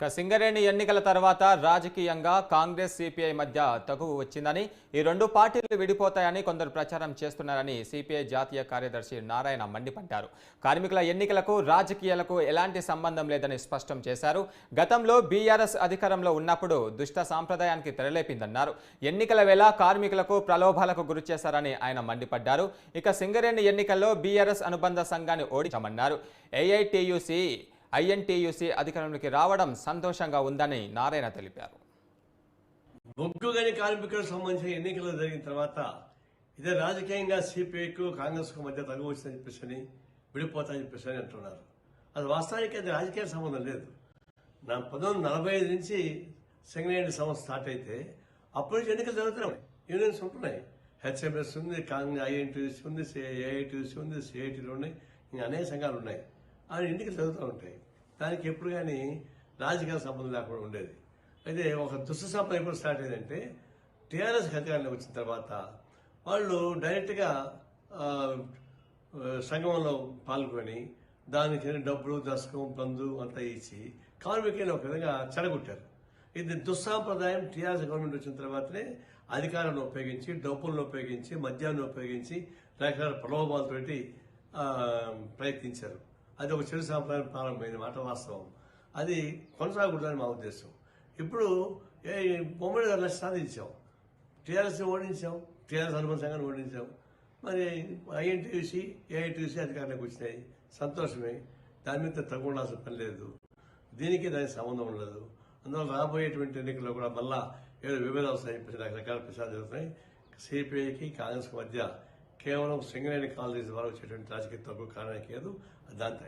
ఇక సింగరేణి ఎన్నికల తర్వాత రాజకీయంగా కాంగ్రెస్ సిపిఐ మధ్య తగువు వచ్చిందని ఈ రెండు పార్టీలు విడిపోతాయని కొందరు ప్రచారం చేస్తున్నారని సిపిఐ జాతీయ కార్యదర్శి నారాయణ మండిపడ్డారు. కార్మికుల ఎన్నికలకు రాజకీయాలకు ఎలాంటి సంబంధం లేదని స్పష్టం చేశారు. గతంలో బీఆర్ఎస్ అధికారంలో ఉన్నప్పుడు దుష్ట సాంప్రదాయానికి తెరలేపిందన్నారు. ఎన్నికల వేళ కార్మికులకు ప్రలోభాలకు గురి చేశారని ఆయన మండిపడ్డారు. ఇక సింగరేణి ఎన్నికల్లో బీఆర్ఎస్ అనుబంధ సంఘాన్ని ఓడించమన్నారు. ఏఐటియుసి ఐఎన్టీయూసీ అధికారంలోకి రావడం సంతోషంగా ఉందని నారాయణ తెలిపారు. బొగ్గు గని కార్మికులకు సంబంధించిన ఎన్నికలు జరిగిన తర్వాత ఇదే రాజకీయంగా సిపిఐకు కాంగ్రెస్కు మధ్య తగు వచ్చిందని చెప్పేసి అని విడిపోతాయని చెప్పేసి అని అంటున్నారు. అది వాస్తవానికి అది రాజకీయ సంబంధం లేదు. నా పంతొమ్మిది నలభై ఐదు నుంచి సింగరేణి సంస్థ స్టార్ట్ అయితే అప్పటి నుంచి ఎన్నికలు జరుగుతున్నాయి. యూనియన్స్ ఉంటున్నాయి. హెచ్ఎంఎస్ ఉంది కాంగ్రెస్ ఐఎన్టీసీ ఉంది ఏఐటీసీ ఉంది సిఐటీలు ఉన్నాయి. ఇంకా అనేక సంఘాలు ఉన్నాయి. ఆయన ఎన్నికలు జరుగుతూ ఉంటాయి. దానికి ఎప్పుడు కానీ రాజకీయ సంబంధం లేకుండా ఉండేది. అయితే ఒక దుష్ట సంపద ఎప్పుడు స్టార్ట్ అయిందంటే టీఆర్ఎస్ అధికారంలోకి వచ్చిన తర్వాత వాళ్ళు డైరెక్ట్గా సంగమంలో పాల్గొని దానికి డబ్బులు దశకం బంధు అంతా ఇచ్చి కార్మికులను ఒక విధంగా చెడగొట్టారు. ఇది దుస్సాంప్రదాయం టీఆర్ఎస్ గవర్నమెంట్ వచ్చిన తర్వాతనే అధికారాన్ని ఉపయోగించి డబ్బులను ఉపయోగించి మద్యాన్ని ఉపయోగించి రకరకాల ప్రలోభాలతోటి ప్రయత్నించారు. అది ఒక చెడు సాంప్రదాయం ప్రారంభమైంది మాట వాస్తవం. అది కొనసాగకూడదని మా ఉద్దేశం. ఇప్పుడు ఏ బొమ్మడి గారు లక్ష సాధించాం టీఆర్ఎస్ ఓడించాం టీఆర్ఎస్ అనుబంధ సంఘాన్ని ఓడించాం. మరి ఐఎన్టీయూసీ ఏఐటీయూసీ అధికారులకు వచ్చినాయి. సంతోషమే. దాని మీద తగ్గుండాల్సిన పని లేదు. దీనికి దానికి సంబంధం ఉండదు. అందువల్ల రాబోయేటువంటి ఎన్నికల్లో కూడా మళ్ళా ఏదో విభేదాలు వస్తాయని రకరకాల ప్రచారం జరుగుతున్నాయి. సిపిఐకి కాంగ్రెస్ మధ్య కేవలం సింగరేణి కాలనీ ద్వారా వచ్చేటువంటి రాజకీయ తగ్గు కారణానికి లేదు దాంతో